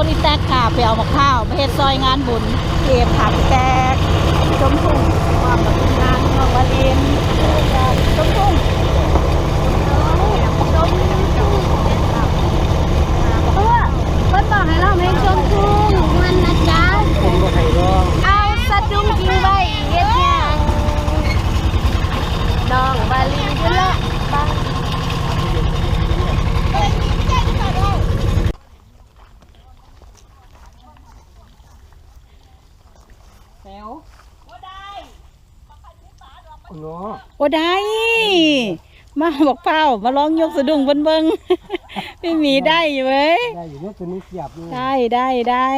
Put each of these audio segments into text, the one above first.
รถอีแตกค่ะไปเอามะข้าวมาเฮ็ดซอยงานบุญเก็บผักแตกชมทุ่งความแบบงานเมืองวาลินชมทุ่งชมทุ่งเพราะว่าเพิ่นบอกให้เราให้ชมทุ่งมันนะจ๊ะ ผมก็ให้รอง เอาสะดุ้งกินไว้เฮ็ดหยังน้องบาลีจะละบัง แถ วเนาะโอ้ได้ มาบอกเป้ามาลองยกสะดุ้งเบิ้งเบิ้งไม่มีได้อยู่เว้ยได้อยู่เนี่ยตัวนี้เสียบอยู่ได้ได้ได้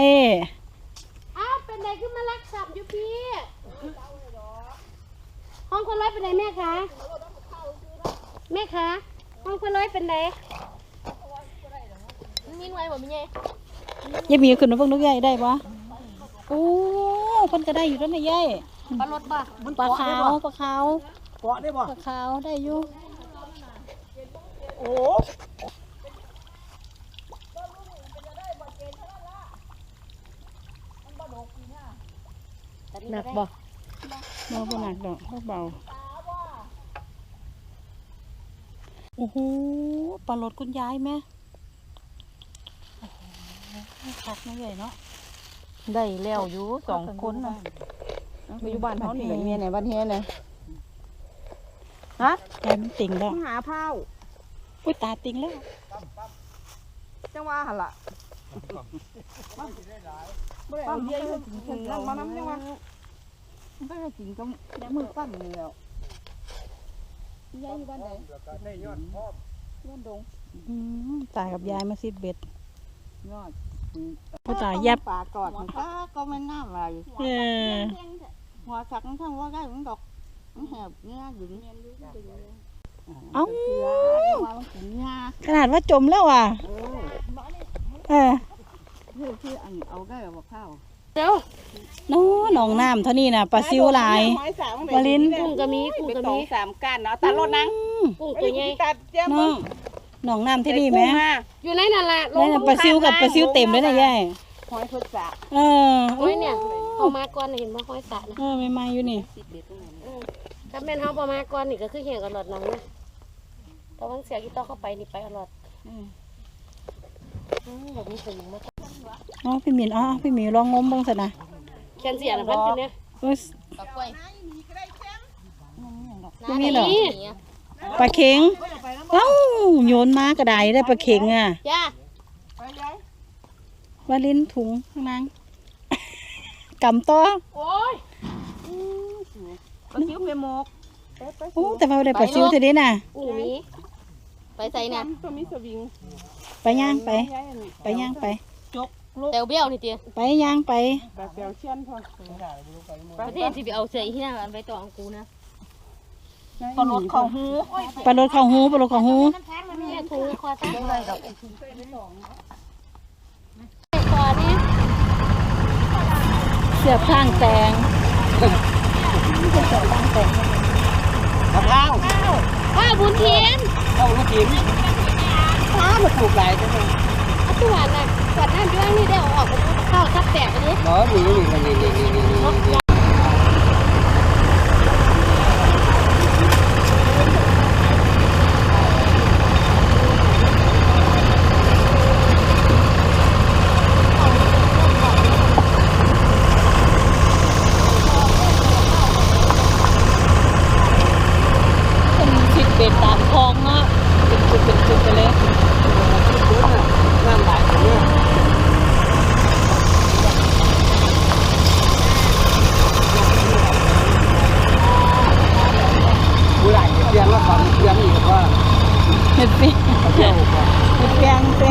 อ้าวเป็นไดขึ้นมารักทรัพย์อยู่พี่ห้องคนร้อยเป็นไดแม่คะแม่คะห้องคนร้อยเป็นไดนิ่งไว้บ่มีไงยายมีขึ้นมาเบิ่งนกใหญ่ได้ปะโอ้ เพิ่นก็ได้อยู่แล้วนะยายปลารถบ่ปลาขาวปลาขาวเกาะได้บ่ปลาขาวได้อยู่โอ้หนักบ่เบาบ่หนักดอกเบาโอ้โหปลารถคุณยายแม่โอ้โหคักนะใหญ่เนาะ ได้แล้วอยู่สองคนนะไปอยู่บ้านเขานี่กับเมียไหนบ้านเฮียไหนฮะยายมันติ่งแล้วหาผ้าอุ้ยตาติ่งแล้วจังว่าหันละปั้มเยอะถึงนั่งมาน้ำจังว่าไม่ให้กินก็แย่มือปั้นนี่แล้วยายอยู่บ้านไหนได้ยอดพ่อบ้านดงอืมตากับยายมาซิดเบ็ดยอด ผู้ตาแยบปลากอดมันก็ก็ไม่น่าอะไรเออหัวสักทั้งว่าได้มันดอกมันแหบเงี้ยอยู่นี่เอ้าว่ามันกินเงี้ยขนาดว่าจมแล้วอะเออเออที่ที่อันเอาได้กับข้าวเดี๋ยวโน้หนองน้ำเท่านี้นะปลาซิวหลายวาลินกุ้งก็มีกุ้งเป็นก็สอมีงสามก้านเนาะตัดรถนะอืมกุ้งตัวใหญ่ตัดเจ้าน้อง หนองน้ำที่นี่ไหมอยู่ในนั่นล่ะลนี่งนะปลาซิวกับปลาซิวเต็มเลยนะยายหอยทดสะเออโอ้ยเนี่ยเอามาก่อนน่ะเห็นบ่ห้อยสระนะเออไม่มาอยู่นี่สิบเด็ดตรงนั้นถ้าแม่นเฮาบ่มาก่อนนี่ก็คือเหี่ยกับหลอดน้องนะแต่ว่าเสียกี่ต่อเข้าไปนี่ไปเอาหลอดอืมแบบนี้สวิงมากอ๋อพี่หมินอ๋อพี่หมินลองงมเบ้างสินะแคนเสียนะเพิ่นอยู่เนี่ยโอ้ยปลาก้อยไม่มีหรอ ปลาเข็งเอ้าโยนมากระไดได้ปลาเข็งอะย่าวาลินถุงข้างล่างกำต่อโอ้ยปลาคิ้วเพมกโอ้แต่ว่าได้ปลาซิวเท่านี้น่ะกุ้งมีไปใส่น่ะตัวมีสวิงไปย่างไป ไปย่างไปแตวเบี้ยวนี่เตี้ยไปย่างไปปลาแซวเชียนพอประเทศสิไปเอาเสียอีที่นั่นอันไปต่อของกูนะ ปลาลดของหูปลาโรดเข้าหูปลาโรดเข้าหูเนี่ยถุงคอตั้งเลยดอกคอนี่เสียบข้างแตงมะพร้าวว่าบุญเทียนเข้าลูกหินฟ้ามาปลูกหลายจังเลยเอาตัวน่ะขวดน้ำด้วยนี่ได้เอาออกไปเข้าทับแตกไปดิบ่นี่นี่นี่นี่นี่นี่นี่ เห็ดสิเห็ดแกงสิ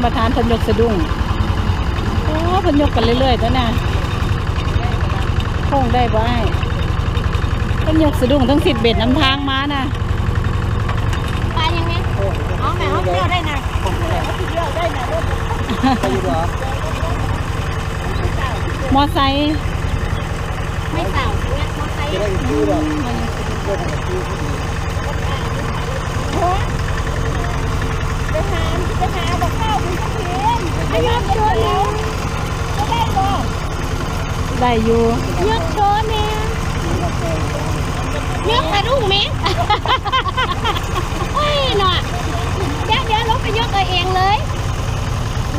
มประทานเพิ่นยกสะดุ้งโอ้เพิ่นยกกันเรื่อยๆตัวน่ะคงได้บ่ไอ้เพิ่นยกสะดุ้งทั้งสิบเบ็ดน้ำทางมาน่ะปลายังไงอ๋อแม่ห้องเที่ยวได้นะไปอยู่เหรอมอไซค์ไม่เต่าเนี่ยมอไซค์ จะได้ชื่อหรอกเพื่อนของชื่อผู้หญิง ไปหาไปหาบอกข้าวคุณเพียนไม่ยอมชวนแล้วก็ได้บ่ ได้อยู่ยกโดนเนี่ยยกกระดุ้งแม่โอ้ยหน่อยเดี๋ยวเดี๋ยวลงไปยกเอาเองเลย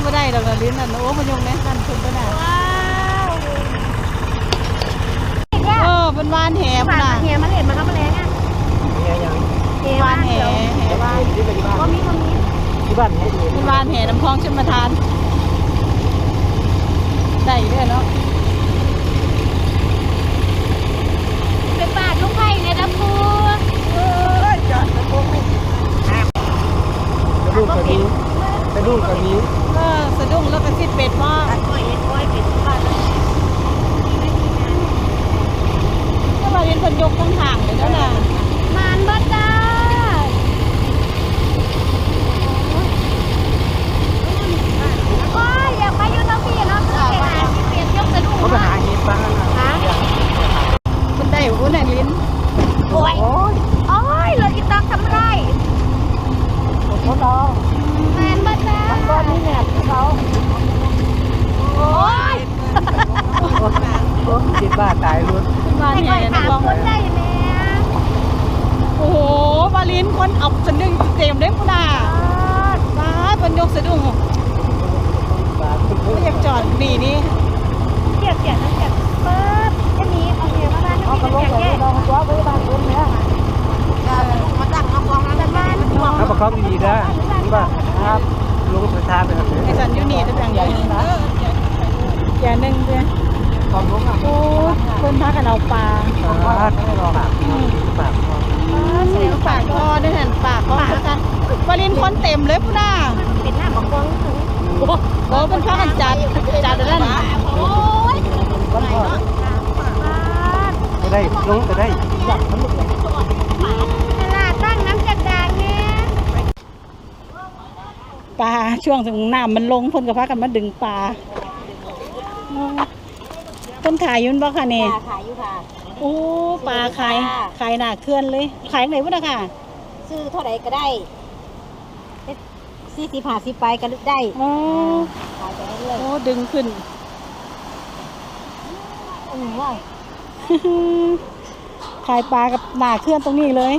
ไม่ได้ดอกนะลิ้นนั่นโอ้เพิ่นยกแน่นั่นเพิ่นก็น่ะว้าวเออเป็นวานแหผ่าพุ่นนน่ะมาเฮียมาเห็นมาครับมาแรงอะเนี่ยยังเฮียวานแหแหวานที่ไปที่บ้านก็มีก็มีที่บ้านให้ดีเป็นวานแหน้ำคลองชลประทานได้อยู่เด้อเนาะ ไปปาดลูกไผ่เนี่ยนะปู กระดูกกระนิ้วกระดูกกระนิ้ว เออสะดุ้งแล้วก็สิบเบ็ดว่า ตัดก้อยเอ็นก้อยเป็นปาดแล้ว ถ้าว่าเรียนเพิ่นยกทั้งทางเลยเด้อน่ะ มานบัดจ้าโอ้ยอยากไปอยู่ตรงพี่เนาะเพื่อนหาที่เปลี่ยนยกสะดุ้ง เขาไป เนาะ หาเห็ดบ้างนะ หา เพิ่นได้อยู่พุ่นน่ะลิ้น โอ้ยโอ้ยเลยอีตอกทำไร เขาลอง แมนบัดจ้า ก้อนนี้แหนบเขา โอ้ย โอ้จิตบ้าตายรุด เป็นวาน ให้ แห ก้อย น้ำ ถาม คลอง คนได้ไหม โอ้โหวาลินคนเอาสะดึงเต็มเด้พุ่นน่ะว้าเพิ่นยกสะดุ้ง บ้าคุณ บ่อยากจอดนี่นี่ เสียบเสียบเสียบเปิดจะหนีเอาเมียมาบ้าน เอา เอา กระโหล เมี ก ย ไป แก่ ลองตัวไปบ้านคุณเนี่ย มาตั้งเอากองแล้วบ้าน เอาประคองดีๆนะที่บ้านครับลงสุดทางไปครับ ไอ้สันอยู่นี่ตะจังใหญ่ อย่าหนึงเด้อความรู้อะโอ้เพิ่นพากันเอาปลาปลาไม่รอปากปากเสียงปากคอด้วยหันปากคอแล้วกันวาลินคนเต็มเลยพุ่นน่ะเป็นหน้าบอกกองถึงโอ้เป็นพากันจัดจัดแล้วนั่นโอ้ยก็ได้จะได้ลงจะได้จับมันหมดเลยตลาดตั้งน้ำจัดเนี่ยปลาช่วงถึงน้ำมันลงเพิ่นก็พากันมาดึงปลา เพิ่นขายอยุ่นบ่ค่ะนี่ขายอยู่ค่ะ โอ้ปลาขายขายหน้าเคลื่อนเลย ขายไหนวะนะค่ะ ซื้อเท่าไหร่ก็ได้สี่สิบห้าสิบไปก็ได้อ๋อขายไปเรื่อยโอ้ดึงขึ้นๆอืมว่าขายปลากับหน้าเคลื่อนตรงนี้เลย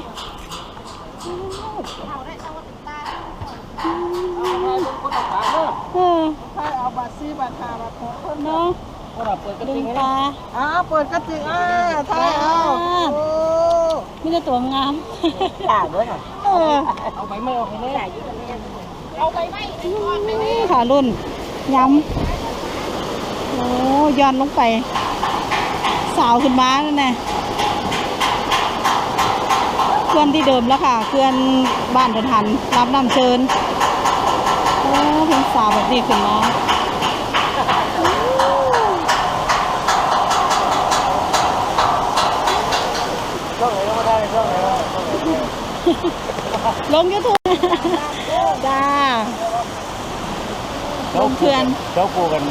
เออถ้าเอาบาทซีบาทหาบาทหกคนเนาะ เราเปิดกระดึติงกปลา อ้าวเปิดกระติกอ่าถ้าเอาโอ้ไม่ได้ตัวงามตาด้วยค่ะเออเอาไปไม่เอาไปเลยขารุ่นย้ำโอ้ย้อนลงไป สาวขึ้นมานั่นน่ะเคลื่อนที่เดิมแล้วค่ะเคลื่อนบ้านเดินหันรับน้ำเชิญโอ้เพิ่งสาวแบบนี้ขึ้นมา ช่องไหนก็ได้ช่องไหน ลงยูทูบจ้า ลงเขื่อนเจ้ากูกัน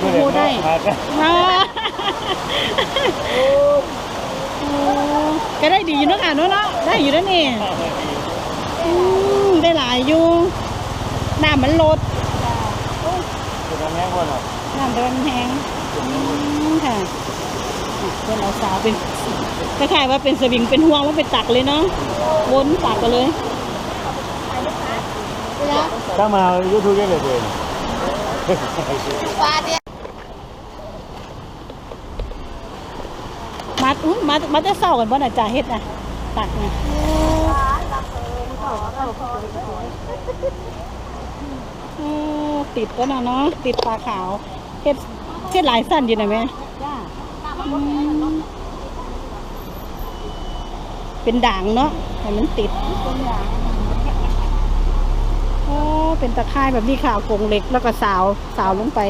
กูได้มาโอ้ก็ได้ดีอยู่เนอะค่ะเนอะเนาะได้อยู่แล้วนี่อืมได้หลายอยู่น้ำมันลดคือทำแง่คนอะน้ำเดินแห้งอืมค่ะ เป็นเอาสาวเป็นคล้ายๆว่าเป็นสวิงเป็นห่วงแล้วไปตักเลยเนาะวนตักกันเลยถ้ามายูทูบก็เลยเลยมาอุ้ยมามาแต่เศร้ากันบ่น่ะจ่าเฮ็ดน่ะตักน่ะโอ้ติดแล้วนะเนาะติดปลาขาวเฮ็ดเฮ็ดหลายสั้นอยู่นะแม่จ้าอืม เป็นด่างเนาะให้มันติดโอ้เป็นตะไคร่แบบนี้ค่ะกรงเหล็กแล้วก็สาวสาวลงไป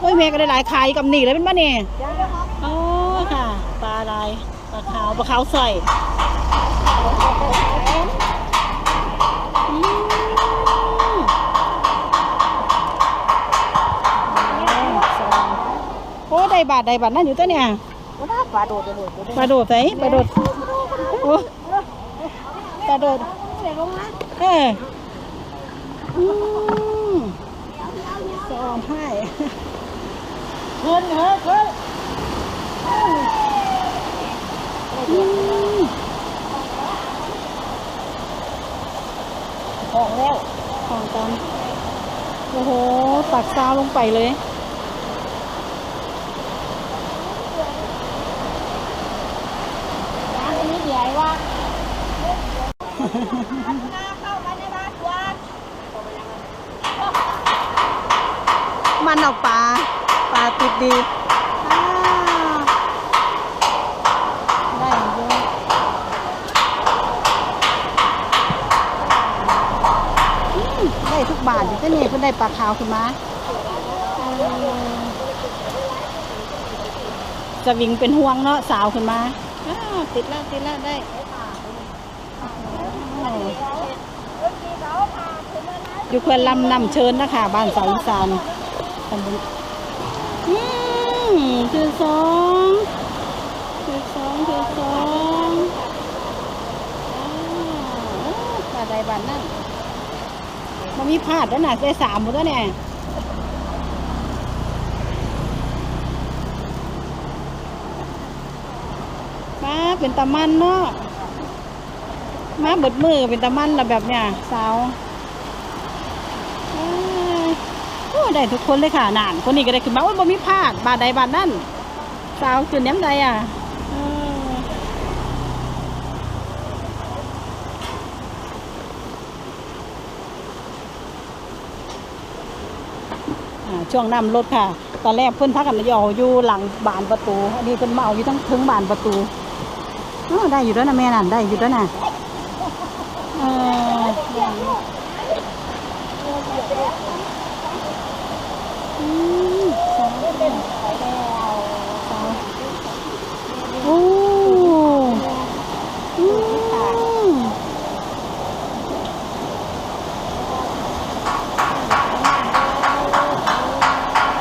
โอ้ยแม่ก็ได้หลายขายกับหนีเลยเป็นบ้านี่โอ้ค่ะ ปลาลายปลาขาวปลาขาวใส โอ้ได้บาทได้บาทนั่นอยู่ตัวเนี่ยปลาโดดไปหมดเลยปลาโดดไหนปลาโดดโอ้ปลาโดดเอออืมสอนให้ขึ้นเฮ้ยขึ้นอืมของแล้วของกันโอ้โห ตักซาวลงไปเลย อันนี้ใหญ่ว่า มันเอาปลาปลาติดดีอ่าได้เยอะอืมได้ทุกบาทอยู่ก็นี่เพิ่นได้ปลาขาวขึ้นมาเออจะวิ่งเป็นห่วงเนาะสาวขึ้นมาอ้าวติดแล้วติดแล้วได้อ้าว อยู่เพื่อนลำนำเชิญนะคะ บ้านสาวอีสานตำบลอืมคือสองคือสองคือสองอ้าวปลาใดบ้านนั่นมันมีพลาดแล้วนะได้สามหมดแล้วเนี่ยมาเป็นตะมันเนาะมาเบิดมือเป็นตะมันละแบบเนี้ยสาวเอ้ยโอ้ ได้ทุกคนเลยค่ะนานคนนี้ก็ได้ขึ้นมาโอ้ยบ่มีพลาดบาดใดบาดนั่นสาวขึ้นแย้มใดอะอ่าช่วงน้ำรถค่ะ ตอนแรกเพิ่นพักกันยู่อยู่หลังบานประตู อันนี้เพิ่นมาเอาอยู่ทั้งถึงบานประตูอ้อได้อยู่ด้วยนะแม่นั่นได้อยู่ด้วยนะเอออืมสาวสาว โอ้อืม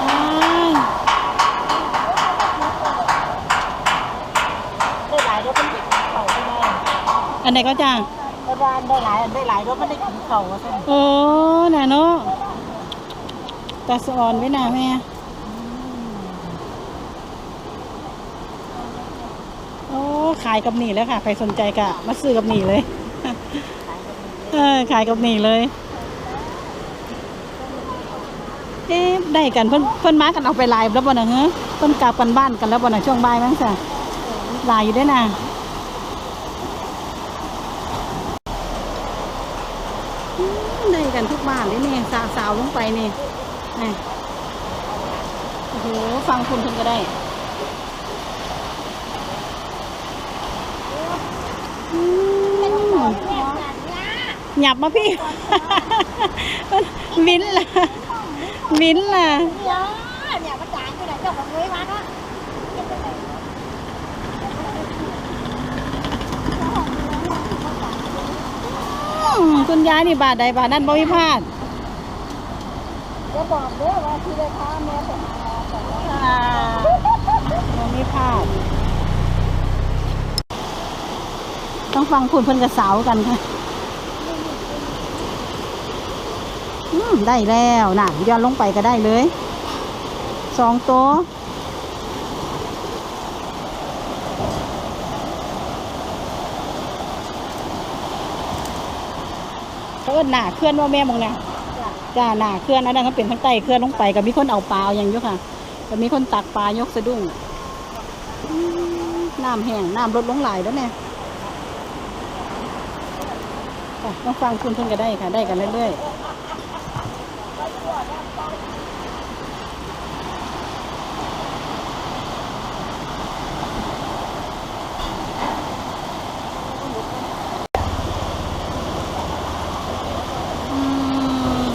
อ้ายได้หลายรถมันติดเข่าไม่ได้อันไหนก็จ้าได้บ้านได้หลายได้หลายรถมันได้กินเขาอะท่านโอ้น่ะเนาะ ตาสอนไว้นะแม่โอ้ขายกับหนีแล้วค่ะ ใครสนใจก็มาซื้อกับหนีเลยเออขายกับหนีเลยเอ๊ะได้กันเพิ่นเพิ่นมากันเอาไปลฟ์แล้วบ่น่ะเฮ้เพิ่นกลับกันบ้านกันแล้วบ่นะช่วงบ่ายมั้งจ้ะลฟ์อยู่ด้วยนะได้กันทุกบ้านเลยนี่สาวสาวลงไปนี่ นี่โอ้โห ฟังคุณเพิ่นก็ได้อืมหยับมาพี่วินล่ะวินล่ะเนี่ยมาจ่ายที่ไหนเจ้าของเลยมาเนาะอืมคุณยายนี่บาทใดบาทนั้นบ่มีพลาด จะบอกเด้อว่าที่ได้ค้าแม่แต่อ่ามีพลาดต้องฟังคุณเพิ่อนกระสาวกันค่ะ อืม ได้แล้วน่ะย้อนลงไปก็ได้เลย สองโต๊ะเอิ้นหนาเคลื่อนว่าแม่มองนะ จ้าหน้าเคลื่อนอันนั้นก็เป็นทั้งไตเคลื่อนลงไปก็มีคนเอาปลาอย่างเยอะค่ะก็มีคนตักปลายกสะดุ้งน้ำแห้งน้ำลดลงหลายแล้วเนี่ยต้องฟังคุณเพิ่นก็ได้ค่ะ ได้กันเรื่อยๆอืม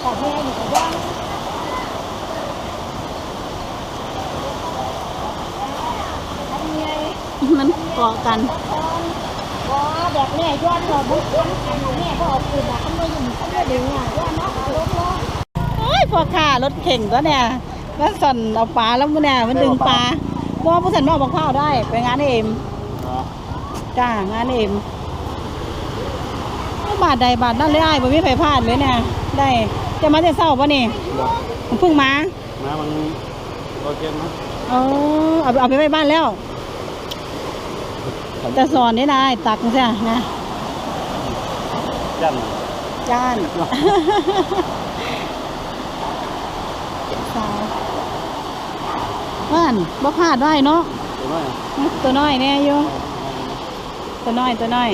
แต่แม่อยู่กับย่าง มันเกาะกันว่าแบบแม่ย้อนเราบุกย้อนกันแม่ก็เอาปืนมาขึ้นมายิงขึ้นมาดึงอะย้อนเนาะเอารถเนาะโอ้ยพอข่ารถเข่งตัวเนี่ยแล้วสั่นเอาปลาแล้วมันเนี่ยมันดึงปลาเพราะผู้สันมาเอาบักข้าวได้ไปงานเอ็มจ้างานเอ็มบาทใดบาทนั่นเลยไอ้ายบ่มีไผพลาดเลยเนี่ยได้จะมาแต่เศร้าปะนี่ผมเพิ่งมามามันโอเคมั้ยเออเอาไปเอาไปไว้บ้านแล้ว จะสอนได้นายตักใช่นะจันจ้านสาวว่านบ่พลาดได้เนาะตัวน้อยตัวน้อยแน่อยู่ตัวน้อยตัวน้อย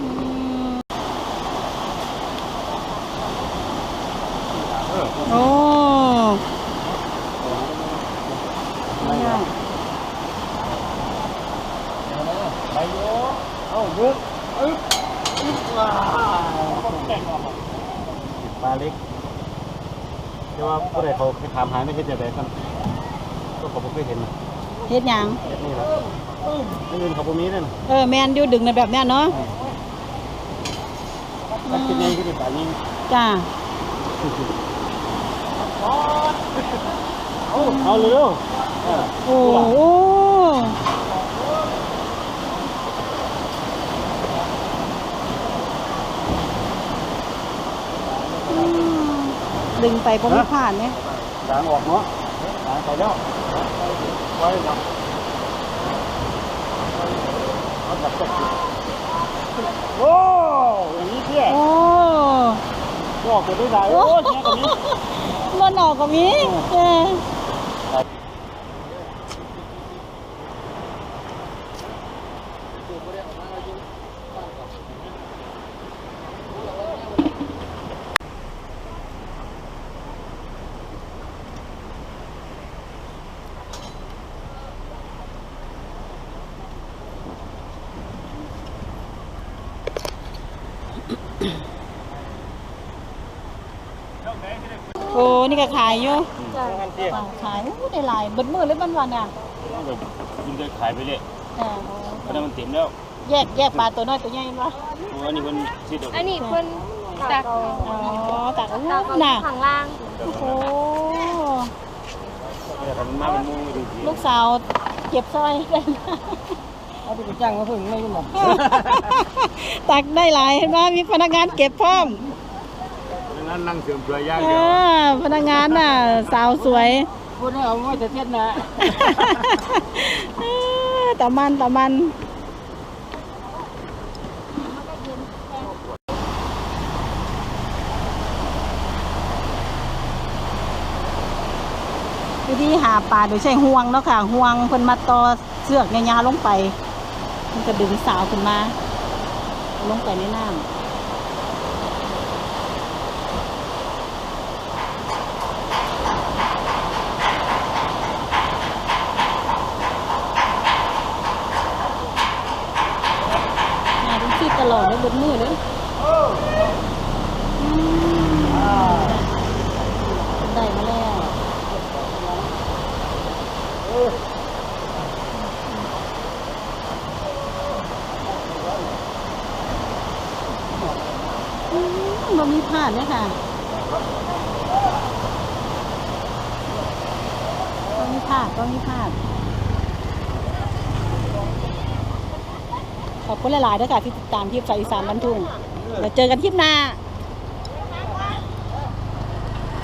อืมเออโอ้ ไม่เอาไปโย เอาเยอะอึ๊บอึ๊บว้าวปลาเล็กแต่ว่าผู้ใดเขาเคยถามหาไม่ใช่จะได้กันก็เขาบ่เคยเห็นนะเฮ็ดหยังเฮ็ดนี่แหละไม่เงินเขาบ่มีนั่นเออแมนอยู่ดึงในแบบเนี้ยเนาะมันเป็นยังไงก็เป็นแบบนี้จ้าเอาเอาเร็วเออโอ้โหอืม ดึงไปผมไม่ผ่านเนี่ยด่างออกเนาะด่างไปแล้วไว้เนาะเอาจับจับโอ้อย่างนี้เที่ยโอ้ออกตัวได้ได้โอ้ยเนี่ยคนนี้มันออกกับมี โอ้นี่ก็ขายอยู่งานเที่ยขายอู้ได้หลายเบิดมือเลยบันวันอะยิงจะขายไปเลยเออเพราะนั้นมันเต็มแล้ว แยกแยกปลาตัวน้อยตัวใหญ่ปะเพราะว่านี่มันสิดอกอันนี้เพิ่นตักอ๋อตักอู้ตักเอาน่ะข้างล่างโอ้โหเนี่ยมันมาเป็นมูดูดีลูกสาวเก็บสร้อย เอาไปจ้างมาพึ่งไม่รู้หรอกตักได้หลายเห็นไหมมีพนักงานเก็บพร้อมนั่นนั่งเสื่อมเปลือยย่างเอเดียวอพนักงานน่ะ สาวสวยพูดให้เอาว่าจะเทียนนะเออตามันตามันวิธีหาปลาโดยใช้ห่วงเนาะค่ะห่วงเพิ่นมาต่อเสือกยาวๆลงไป มันก็ดึงสาวขึ้นมา ลงไปในน้ำหาทุกที่ตลอดเลยบนมือเลยได้มาแล้ว อื มมันมีพลาดเนี่ยค่ะก็มีพลาดก็มีพลาด ขอบคุณหลายๆด้วยค่ะที่ติดตามคลิปสายอีสานบันทุ่งเดี๋ยวเจอกันคลิปหน้า